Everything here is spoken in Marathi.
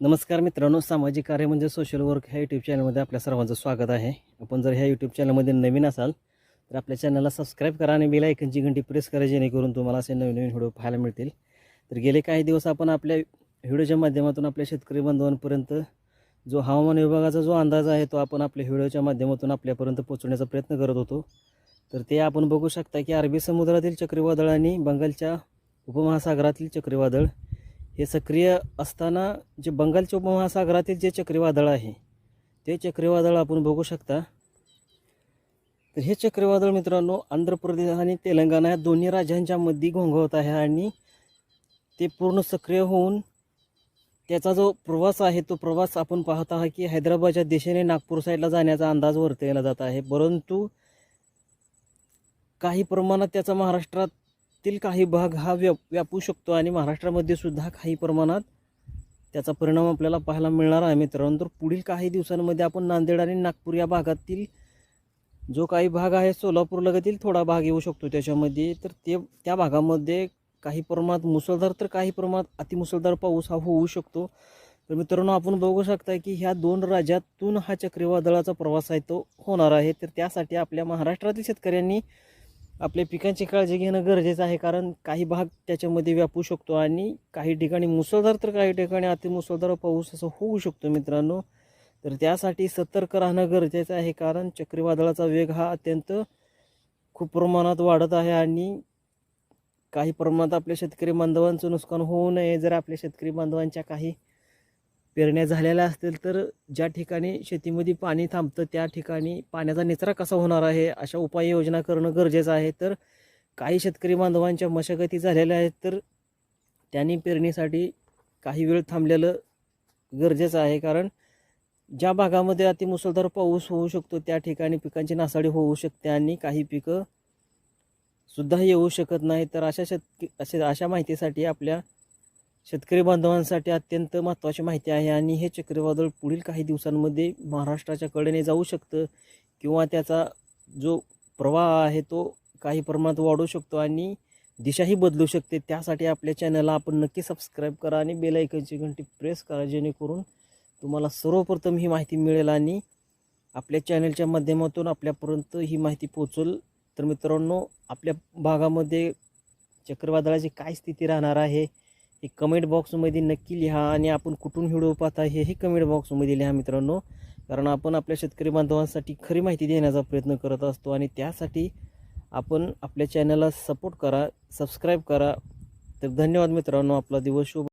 नमस्कार मित्रांनो सामाजिक कार्य म्हणजे सोशल वर्क ह्या यूट्यूब चॅनलमध्ये आपल्या सर्वांचं स्वागत आहे. आपण जर ह्या यूट्यूब चॅनलमध्ये नवीन असाल तर आपल्या चॅनलला सबस्क्राईब करा आणि बेल आयकनची घंटी प्रेस करा जेणेकरून तुम्हाला असे नवीन नवीन व्हिडिओ पाहायला मिळतील. तर गेले काही दिवस आपण आपल्या व्हिडिओच्या माध्यमातून आपल्या शेतकरी बांधवांपर्यंत जो हवामान विभागाचा जो अंदाज आहे तो आपण आपल्या व्हिडिओच्या माध्यमातून आपल्यापर्यंत पोहोचवण्याचा प्रयत्न करत होतो. तर ते आपण बघू शकता की अरबी समुद्रातील चक्रीवादळ आणि बंगालच्या उपमहासागरातील चक्रीवादळ हे सक्रिय असताना जे बंगालच्या उपमहासागरातील जे चक्रीवादळ आहे ते चक्रीवादळ आपण बघू शकता. तर हे चक्रीवादळ मित्रांनो आंध्र प्रदेश आणि तेलंगणा या दोन्ही राज्यांच्या मध्ये घोंघवत आहे आणि ते पूर्ण सक्रिय होऊन त्याचा जो प्रवास आहे तो प्रवास आपण पाहत आहात की हैदराबादच्या दिशेने नागपूर साईडला जाण्याचा अंदाज वर्तविला जात आहे. परंतु काही प्रमाणात त्याचा महाराष्ट्रात तील काही भाग हा व्याप व्यापू शकतो आणि महाराष्ट्रामध्ये सुद्धा काही प्रमाणात त्याचा परिणाम आपल्याला पाहायला मिळणार आहे मित्रांनो. तर पुढील काही दिवसांमध्ये आपण नांदेड आणि नागपूर या भागातील जो काही भाग आहे सोलापूर लगतील थोडा भाग येऊ शकतो त्याच्यामध्ये. तर ते त्या भागामध्ये काही प्रमाणात मुसळधार तर काही प्रमाणात अतिमुसळधार पाऊस हा होऊ शकतो. तर मित्रांनो आपण बघू शकता की ह्या दोन राज्यातून हा चक्रीवादळाचा प्रवास आहे तो होणार आहे. तर त्यासाठी आपल्या महाराष्ट्रातील शेतकऱ्यांनी आपल्या पिकांची काळजी घेणं गरजेचं आहे कारण काही भाग त्याच्यामध्ये व्यापू शकतो आणि काही ठिकाणी मुसळधार तर काही ठिकाणी अतिमुसळधार पाऊस असं होऊ शकतो मित्रांनो. तर त्यासाठी सतर्क राहणं गरजेचं आहे कारण चक्रीवादळाचा वेग हा अत्यंत खूप प्रमाणात वाढत आहे आणि काही प्रमाणात आपल्या शेतकरी बांधवांचं नुकसान होऊ नये. जर आपल्या शेतकरी बांधवांच्या काही पेरण्या झालेल्या असतील तर ज्या ठिकाणी शेतीमध्ये पाणी थांबतं त्या ठिकाणी पाण्याचा निचरा कसा होणार आहे अशा उपाययोजना करणं गरजेचं आहे. तर काही शेतकरी बांधवांच्या मशागती झालेल्या आहेत तर त्यांनी पेरणीसाठी काही वेळ थांबलेलं गरजेचं आहे. कारण ज्या भागामध्ये अतिमुसळधार पाऊस होऊ शकतो त्या ठिकाणी पिकांची नासाडी होऊ शकते आणि काही पिकं सुद्धा येऊ शकत नाही तर अशा शेतक अशा अशा माहितीसाठी आपल्या शेतकरी बांधवांसाठी अत्यंत महत्त्वाची माहिती आहे आणि हे चक्रीवादळ पुढील काही दिवसांमध्ये महाराष्ट्राच्या कडेने जाऊ शकतं किंवा त्याचा जो प्रवाह आहे तो काही प्रमाणात वाढू शकतो आणि दिशाही बदलू शकते. त्यासाठी आपल्या चॅनलला आपण नक्की सबस्क्राईब करा आणि बेलायकनची घंटी प्रेस करा जेणेकरून तुम्हाला सर्वप्रथम ही माहिती मिळेल आणि आपल्या चॅनलच्या माध्यमातून आपल्यापर्यंत ही माहिती पोचल तर मित्रांनो आपल्या भागामध्ये चक्रीवादळाची काय स्थिती राहणार आहे? हे कमेंट बॉक्समध्ये नक्की लिहा आणि आपण कुठून व्हिडिओ पाहता हेही कमेंट बॉक्समध्ये लिहा मित्रांनो. कारण आपण आपल्या शेतकरी बांधवांसाठी खरी माहिती देण्याचा प्रयत्न करत असतो आणि त्यासाठी आपण आपल्या चॅनलला सपोर्ट करा सबस्क्राईब करा. तर धन्यवाद मित्रांनो. आपला दिवस शुभ